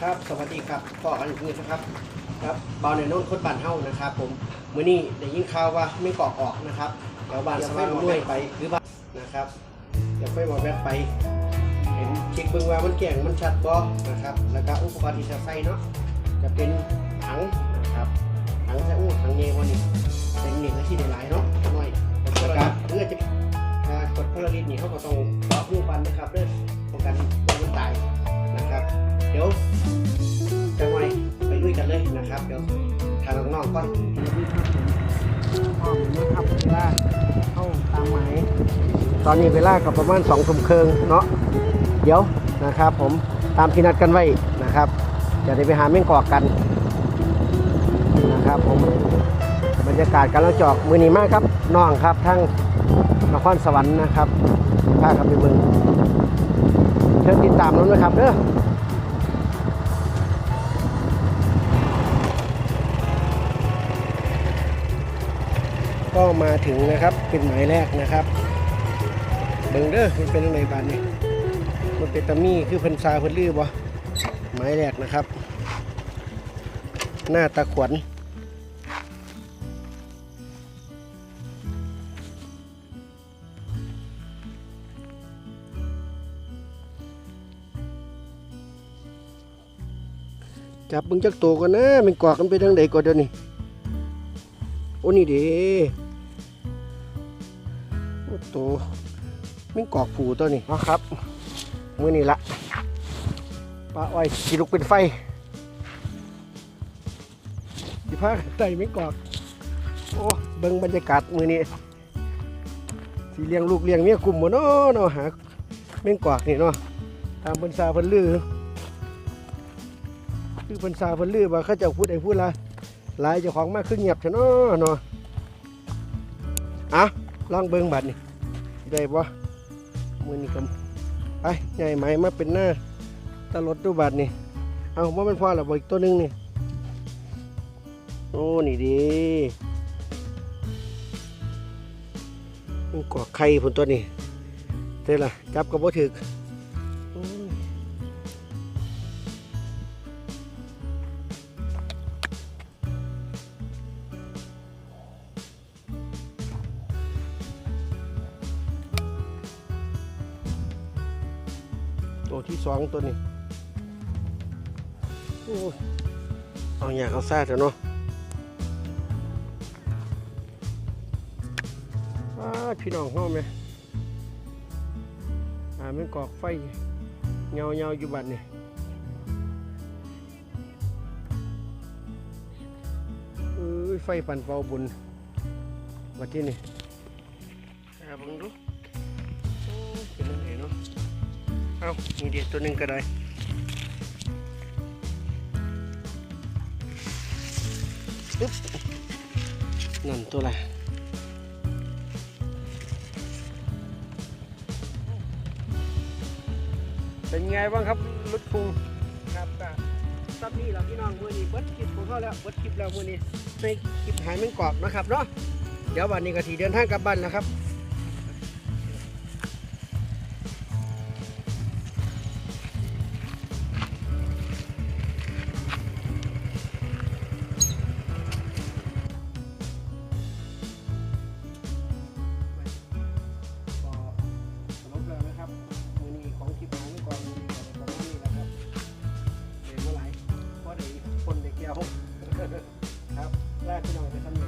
ครับ สวัสดีครับก็กันอีกทีนะครับครับเบาในโน้นคนบ้านเฮานะครับ ผมมื้อนี้ได้ยินข่าวว่าไม่กอกออกนะครับเดี๋ยวบ้านสว่างด้วยไปหรือบ้านนะครับเดี๋ยวค่อยมาแวะไป เห็นเช็คเบิ่งว่ามันแก่งมันชัดบ่นะครับ แล้วก็อุปกรณ์ที่จะใส่เนาะจะเป็นถังนะครับถังจะอู้ถังเยวันนี้เป็นหนึ่งนาทีได้หลายเนาะหน่อยแล้วก็เพื่อจะกดพลาริสนี่เขาก็ต้องต่อผู้ปันนะครับเรื่อง ก่อนนะครับเวลาเข้าตามหมายตอนนี้เวลากับประมาณสองทุ่มครึ่งเนาะเดี๋ยวนะครับ ผมตามที่นัดกันไว้นะครับจะได้ไปหาแม่งกอกกันนะครับผมบรรยากาศการละจอกมือนี้มากครับน้องครับทั้งนครสวรรค์นะครับพาครับไปเมืองเชิญติดตามน้องนะครับเด้อ ก็มาถึงนะครับเป็นหมายแรกนะครับเบิ่งเด้อมันเป็นอะไรบ้านนี่มันเป็นตะมี่คือพันซาพันลือบ่หมายแรกนะครับ หน้าตะขวัญจับเบึงจักตัวก่อนนะมันกอกกันไปทางใดก่อนเดี๋ยวนี้โอ้นี่เด้ โตมิ่งกอกผูตัวนี้นาะครับมือนี่ละปลาอ้อยสีลุกเป็นไฟสีผ้าไต่ไม่กอก โอ้เบิ่งบรรยากาศมือนี้สีเลี้ยงลูกเลี้ยงเมียกลุ่มหมดเนาะเนาะหาแม่งกอกนี่เนาะตามเพิ่นซาเพิ่นลือคือเพิ่นซาเพิ่นลือว่าเขาเจะพูดไอ้พูดละหลายเจ้าของมากขึ้นเงียบเถอะเนาะเนาะอะ ลองเบิ้งบัดนี่ได้บ่มือนี่ก็ไปใหญ่ไหมมาเป็นหน้าตลดดูบัดนี่เอาว่ามันพอหรอบ่อีกตัวหนึงนี่โอ้นี่ดีมันกอกไข่ผลตัวนี้เท่ล่ะจับก็บ่ถือ ตัวที่สองตัวนี้เอาอยากเอาซาเถอะเนาะอ้าพี่น้องห้องไหมอ่ามันกอกไฟเงาเงาอยู่บัดนี่เอ้ยไฟปั่นเป่าบุญบัดที่นี่อ่าเบังดู เอานี่เด็ดตัวหนึ่งก็ได้อึ๊บนั่นตัวอะไรเป็นไงบ้างครับรถฟูครับก็ซับนี่เราพี่น้องมือนี้เบิดคลิปของเขาแล้วเบิดคลิปแล้วมือนี้ในคลิปหายแมงกอกนะครับเนาะเดี๋ยววันนี้ก็ทีเดินทางกลับบ้านแล้วครับ ยวคนได้เกี่ยวครับแรกพี่น้องไปทำเนือครับผม